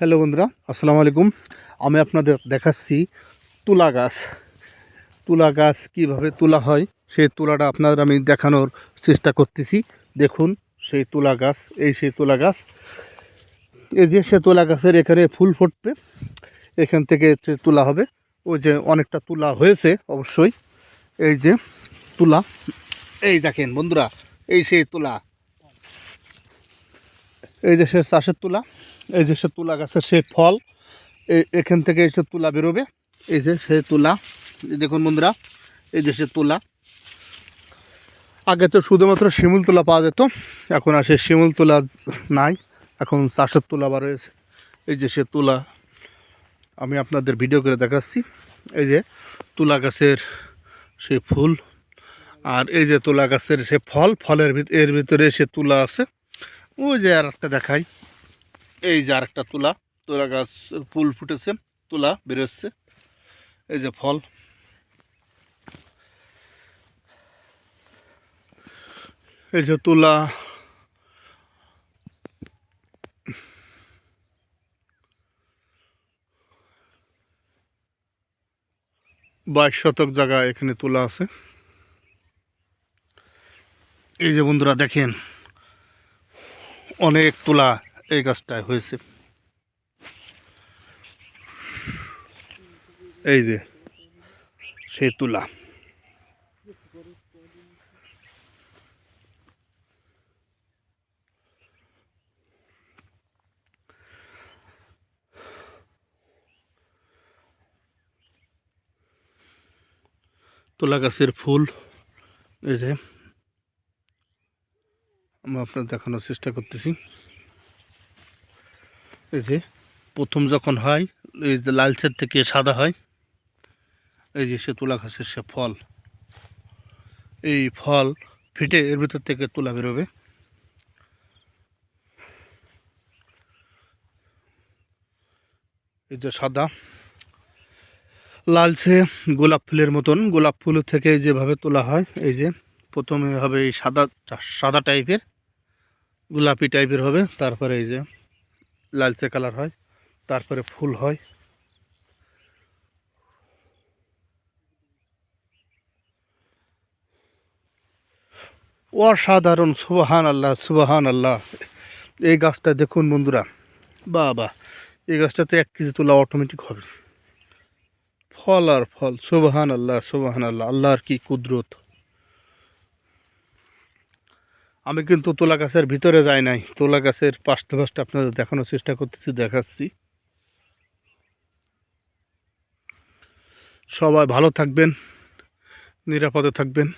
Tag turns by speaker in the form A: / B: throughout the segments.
A: Hello বন্ধুরা, আসসালামু আলাইকুম। আমি আপনাদের দেখাচ্ছি তুলা গাছ। তুলা গাছ কীভাবে তোলা হয়, সেই তুলাটা আপনাদের আমি দেখানোর চেষ্টা করতেছি। দেখুন, সেই তুলা গাছ, এই সেই তুলা গাছ। এই যে সে তুলা গাছের এখানে ফুল ফুটবে, এখান থেকে তুলা হবে, ওই যে অনেকটা তুলা হয়েছে অবশ্যই। এই যে তুলা, এই দেখেন বন্ধুরা, এই সেই তুলা। এই যে সে চাষের তুলা এই যে সে তুলা গাছের সে ফল এখান থেকে এসে তুলা বেরোবে। এই যে সে তুলা দেখুন বন্ধুরা, এই যে সে তুলা। আগে তো শুধুমাত্র শিমুল তুলা পাওয়া যেত, এখন আর সে শিমুল তুলা নাই, এখন চাষের তুলা বার রয়েছে। এই যে সে তুলা, আমি আপনাদের ভিডিও করে দেখাচ্ছি। এই যে তুলা গাছের সে ফুল, আর এই যে তুলা গাছের সে ফল, ফলের এর ভিতরে সে তুলা আছে। ওই যে আর একটা দেখাই। এই যে আরেকটা তুলা তুলা গাছ, ফুল ফুটেছে, তুলা বেরোচ্ছে। এই যে ফল। এই যে তুলা। বাইশ শতক জায়গা এখানে তোলা আছে। এই যে বন্ধুরা দেখেন, অনেক তুলা এই গাছটায় হয়েছে। এই যে সেই তুলা। তুলা গাছের ফুল, এই যে আমি আপনার দেখানোর চেষ্টা করতেছি। এই যে, প্রথম যখন হয়, এই যে লালচের থেকে সাদা হয়, এই যে সে তুলা গাছের সে ফল। এই ফল ফিটে এর ভিতর থেকে তুলা বেরোবে। এই যে সাদা, লালচে গোলাপ ফুলের মতন। গোলাপ ফুল থেকে যেভাবে তোলা হয়, এই যে প্রথমে হবে এই সাদা সাদা টাইপের, গোলাপি টাইপের হবে। তারপরে এই যে লালচে কালার হয়, তারপরে ফুল হয়। অসাধারণ সুবাহান আল্লাহ সুবাহান আল্লাহ এই গাছটা দেখুন বন্ধুরা বা বা এই গাছটাতে এক কেজি তোলা অটোমেটিক হবে। ফল আর ফল সুবাহান আল্লাহ সুবাহান আল্লাহ আল্লাহর কি কুদরত। আমি কিন্তু তোলা গাছের ভিতরে যাই নাই। তোলা গাছের পাশটা পাশটা আপনাদের দেখানোর চেষ্টা করতেছি, দেখাচ্ছি। সবাই ভালো থাকবেন, নিরাপদে থাকবেন।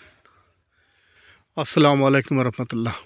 A: আসসালামু আলাইকুম রহমতুল্লাহ।